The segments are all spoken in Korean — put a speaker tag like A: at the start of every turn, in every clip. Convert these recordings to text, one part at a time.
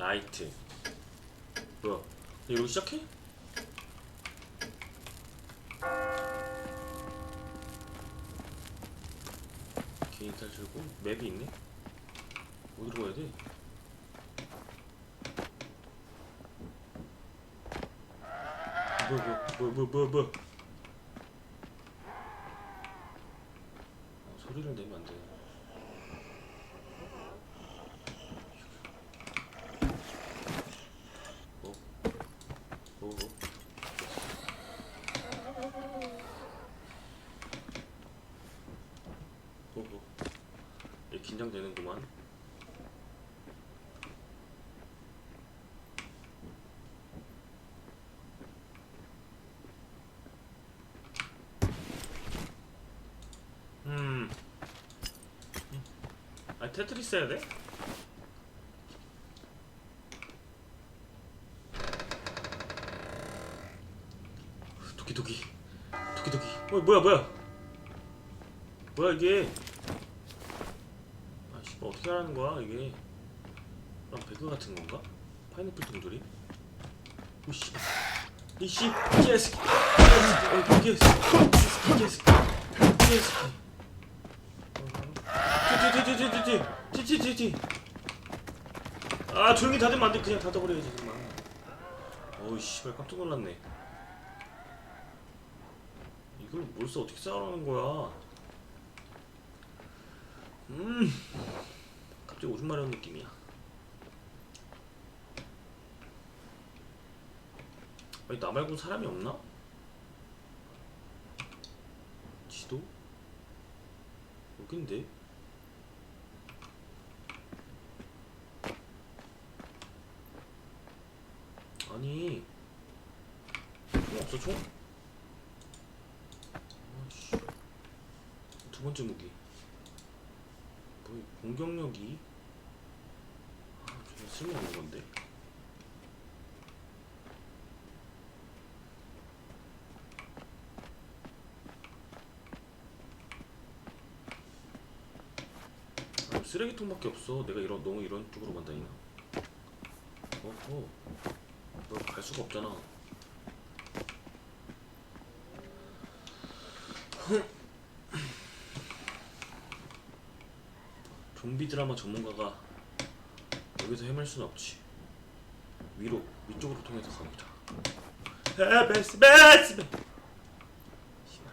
A: 라이트 뭐야 이러고 시작해? 개인 탈출고 맵이 있네? 어디로 가야 돼? 뭐야 뭐야 뭐야 뭐야 뭐야 아, 소리를 내면 안 돼. 어? 어? 어? 어? 어? 얘 긴장되는구만. 음. 아 테트리스 해야 돼? 도끼 도끼 도끼 도끼 어 뭐야 뭐야 뭐야 이게 어떻게 하라는 거야 이게 그럼 배그 같은 건가? 파인애플 동돌이? 오씨 이씨 개새끼 개새끼 개새끼 개새끼 개새끼 띠띠띠띠띠띠띠띠띠띠 아 조용히 닫으면 안돼 그냥 닫아버려야지 그만 어우 씨발 깜짝 놀랐네 이걸 뭘써 어떻게 싸우라는 거야 음 갑자기 오줌 마려운 느낌이야 아니 나 말고 사람이 없나? 지도? 여긴데? 아니 총 없어 총? 아씨 두 번째 무기 뭐 공격력이 아 정말 쓸모없는 건데. 아, 쓰레기통밖에 없어. 내가 이런 너무 이런 쪽으로만 다니나. 어허 너갈 수가 없잖아. 좀비 드라마 전문가가 여기서 헤맬 수는 없지. 위로 위쪽으로 통해서 갑니다. 아, 베스 베스 베. 씨발.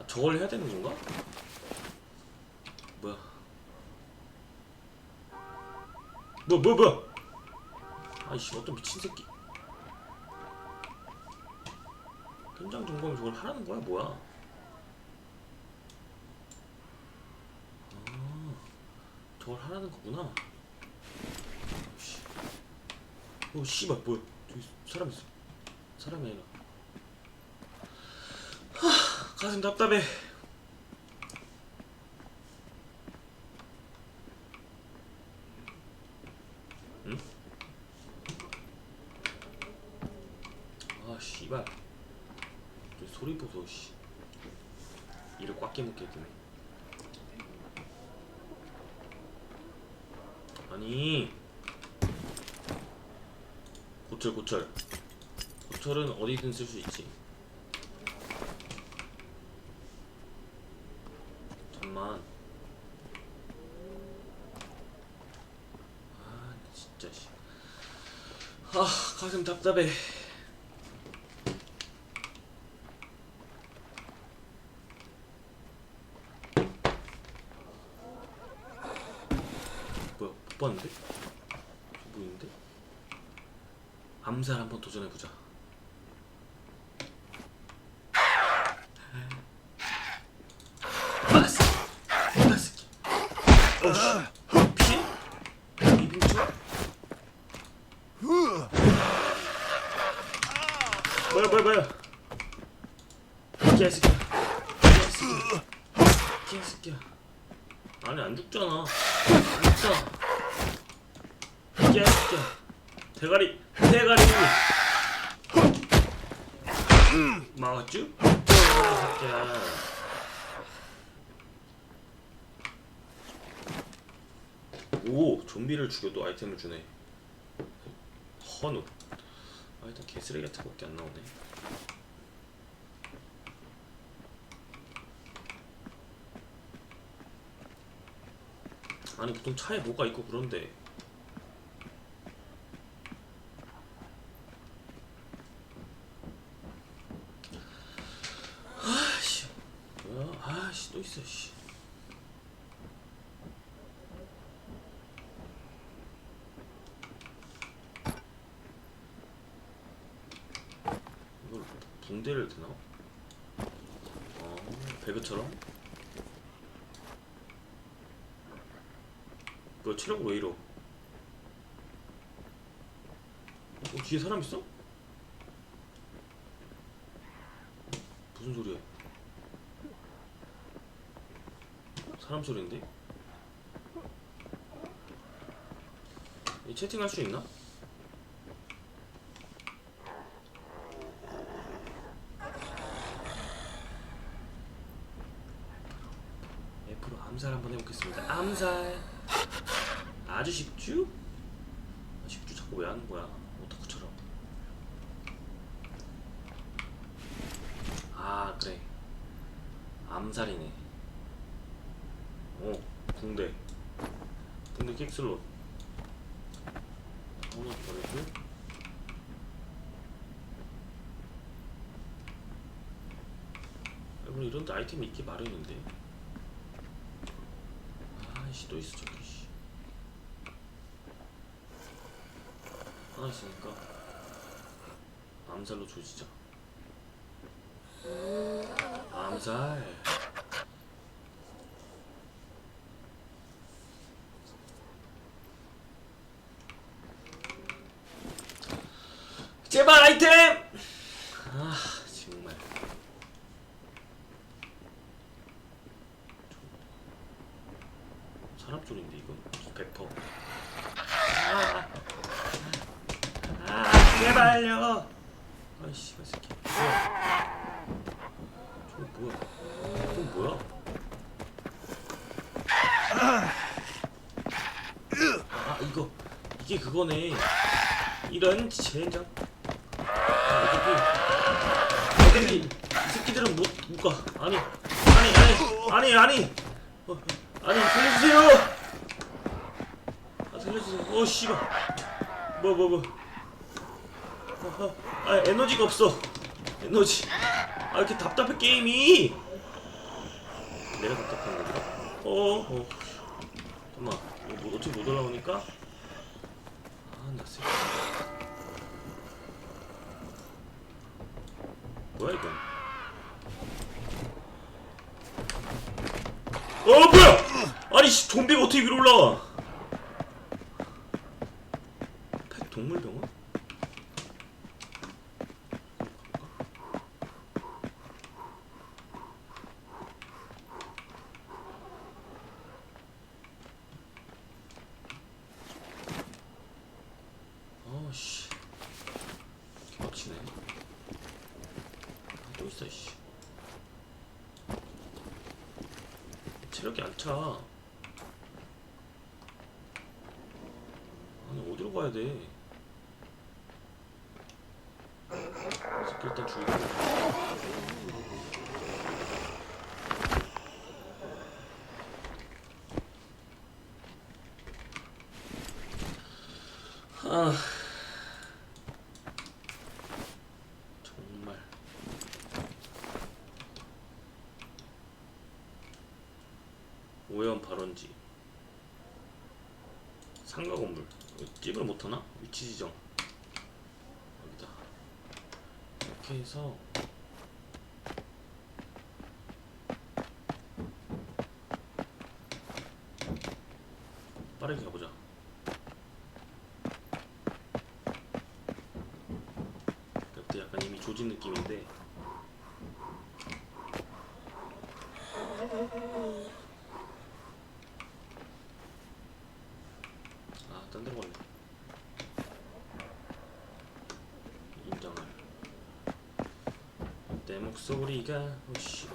A: 아, 저걸 해야 되는 건가? 뭐야? 뭐, 뭐, 뭐? 아이씨, 어떤 미친 새끼. 현장 점검 저걸 하라는 거야, 뭐야? 아, 저걸 하라는 거구나. 씨. 어, 씨발, 뭐야? 저기 사람 있어. 사람이 아니라. 하, 가슴 답답해. 아 씨발 저 소리 보소 씨 이를 꽉 깨물게 되네 아니. 고철 고철. 고철은 어디든 쓸 수 있지. 잠만. 아 진짜 씨아 가슴 답답해 뭐야 못 봤는데? 저 보이는데? 암살 한번 도전해보자. 안 죽잖아. 안 죽잖아 이제 대가리 대가리. 막았쥬? 오 좀비를 죽여도 아이템을 주네. 헌우 아 일단 개쓰레기 같은 거밖에 안 나오네. 아니 보통 차에 뭐가 있고 그런데. 또 있어 씨 이걸 붕대를 드나? 어 배그처럼? 뭐 체력 왜 이러? 어, 뒤에 사람 있어? 무슨 소리야? 사람 소리인데? 이 채팅할 수 있나? F로 암살 한번 해보겠습니다. 암살. 아주 쉽죠? 아, 쉽죠 자꾸 왜 하는 거야? 오타쿠처럼. 아 그래. 암살이네. 오 붕대. 붕대 킥슬롯. 하나 버리고. 여러분 이런 데 아이템이 있기 마련인데. 아이씨 또 있어 저기 씨. 하나 있으니까 암살로 조지자 암살 제발 아이템! 아 정말. 사람 소리인데 이건 100% 아, 아 제발요. 아이씨 이 새끼. 뭐야 저거 뭐야? 저거 뭐야? 아 이거 이게 그거네. 이런 젠장 새끼 이 새끼들은 못 못 가? 아니 아니 아니 아니 아니. 어, 아니 살려주세요. 아 살려주세요. 어 씨발. 뭐 뭐 뭐. 아, 아 에너지가 없어. 에너지. 아 이렇게 답답해 게임이. 내가 답답한 거구나. 어 어. 잠깐만. 이거 뭐 어떻게 못 올라오니까. 아 나 새끼 뭐야 이건? 어 뭐야! 아니 씨 좀비가 어떻게 위로 올라와. 펫 동물병원? 어씨 개빡치네 아, 또 있어 씨 체력이 안 차. 아니 어디로 가야 돼? 일단 죽이고 아 정말 오해원 발원지 상가 건물 찝을 못하나? 위치 지정. 여기다. 이렇게 해서 빠르게 가보자. 그때 약간 이미 조진 느낌인데 아, 딴 데로 갔네. 인정을. 내 목소리가 오씨.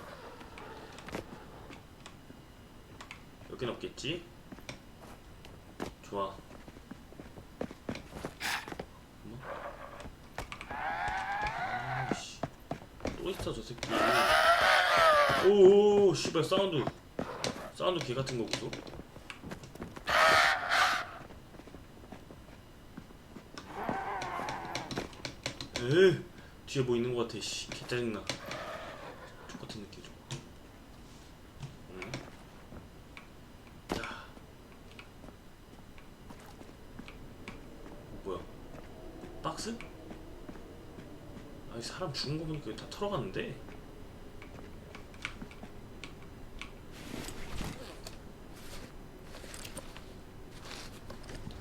A: 여긴 없겠지? 좋아. 뭐? 아이씨. 또 있어, 저 새끼. 오오, 씨발, 사운드. 사운드 개 같은 거 보소. 에 뒤에 뭐 있는 거 같아, 씨. 개 짜증나. 똑같은 느낌 좀. 응? 야. 뭐야? 박스? 아니 사람 죽은 거 보니까 다 털어갔는데?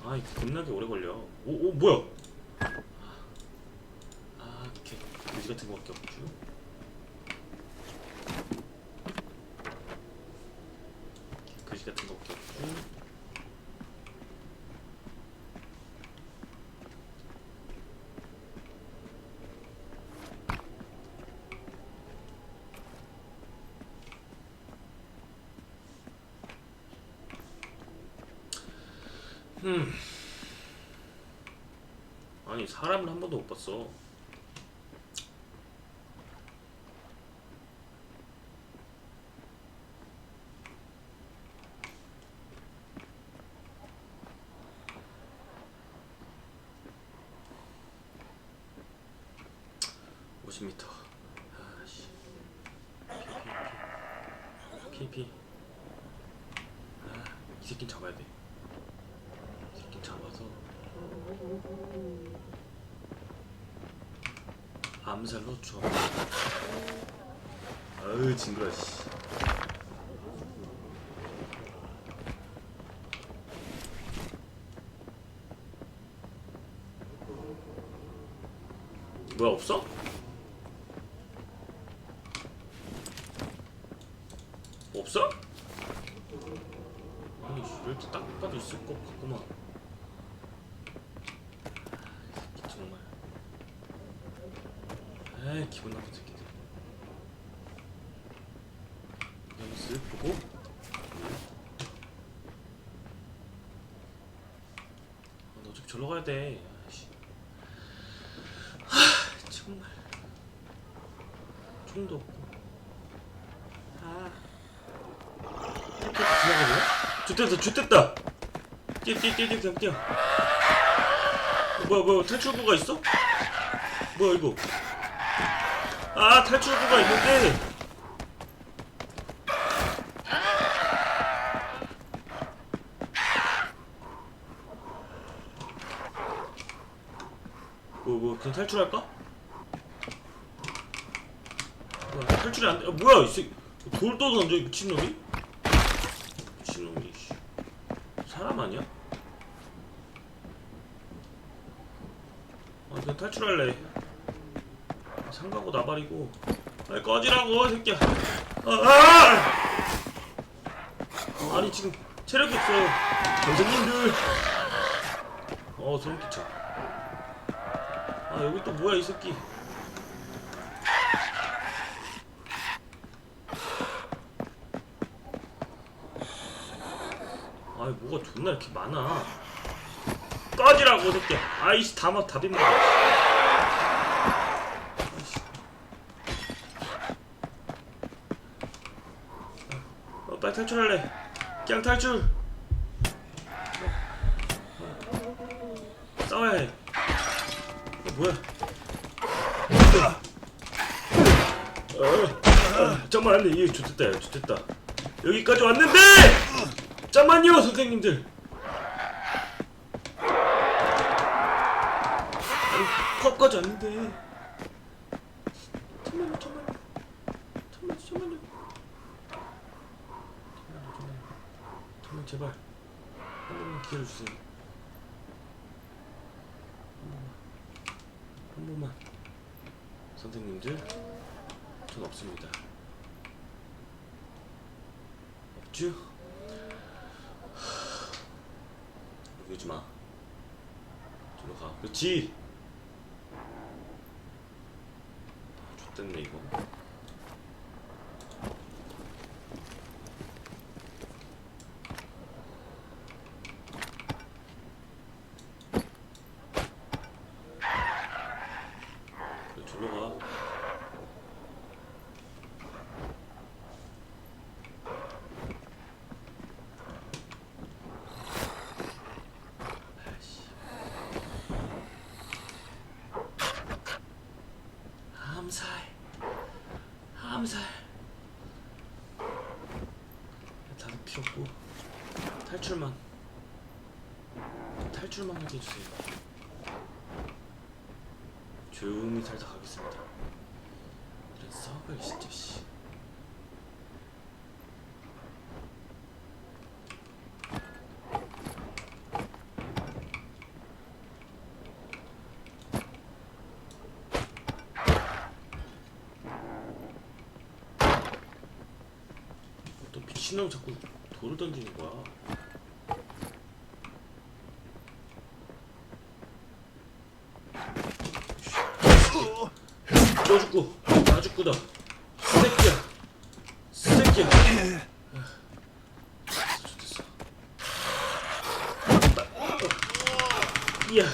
A: 아이 겁나게 오래 걸려. 오, 오 뭐야? 아, 아 이렇게 돼지 같은 거밖에 없죠. 그지 같은 거밖에 없고. 음. 아니 사람을 한 번도 못 봤어. 미터. 아씨. 피, 피, 피. 아, 이 새끼 잡아야 돼. 이 새끼 잡아서 암살로 줘. 아유 징그러 씨. 뭐야 없어? 없어? 아니 씨, 이렇게 딱 봐도 있을 것 같구만. 아, 이 새끼 정말. 에이 기분 나쁜 새끼들. 쓱 보고. 아, 너 어차피 절로 가야 돼. 아이씨. 하 정말. 총도 없고. 아. 이렇게 지나가네? 좋됐다 좋됐다. 뛰어 뛰어 뛰어 뛰어 뛰어. 어, 뭐야 뭐야 탈출구가 있어? 뭐야 이거? 아 탈출구가 있는데 뭐 뭐 그냥 탈출할까? 뭐야, 탈출이 안 돼? 아, 뭐야 이 새끼 돌도 던져 이 미친놈이? 미친놈이 씨. 사람 아니야? 아 그냥 탈출할래 상가고 나발이고. 아니 꺼지라고 이 새끼야. 아, 아! 아니 지금 체력이 없어 선생님들. 어 소름 끼쳐 아 여기 또 뭐야 이 새끼. 아이 뭐가 존나 이렇게 많아. 꺼지라고 이 새끼야. 아이씨 다막 답이 많아 아이씨. 어, 빨리 탈출할래. 그냥 탈출. 싸워야 해. 어, 뭐야? 어, 어, 잠깐만, 안돼. 이거 좋됐다, 좋됐다. 여기까지 왔는데! 잠만요, 선생님들. 컵까지 왔는데. 잠만요, 잠만요. 잠만요, 잠만요. 정말 제발 한 번만 기회를 주세요. 한 번만, 한 번만. 선생님들, 전 없습니다. 없죠? 여기 오지 마. 저로 가. 그렇지. 아, X됐네 이거. 암살. 암살. 다들 필요 없고. 탈출만. 탈출만 해주세요. 조용히 살다 가겠습니다. 이런 썩을 진짜 씨. 미친놈 자꾸 돌을 던지는 거야. 너 죽고 나 죽고다. 새끼야. 새끼야. 이야.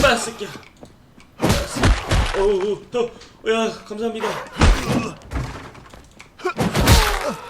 A: 빠 새끼야. 어우, 더, 야, 감사합니다.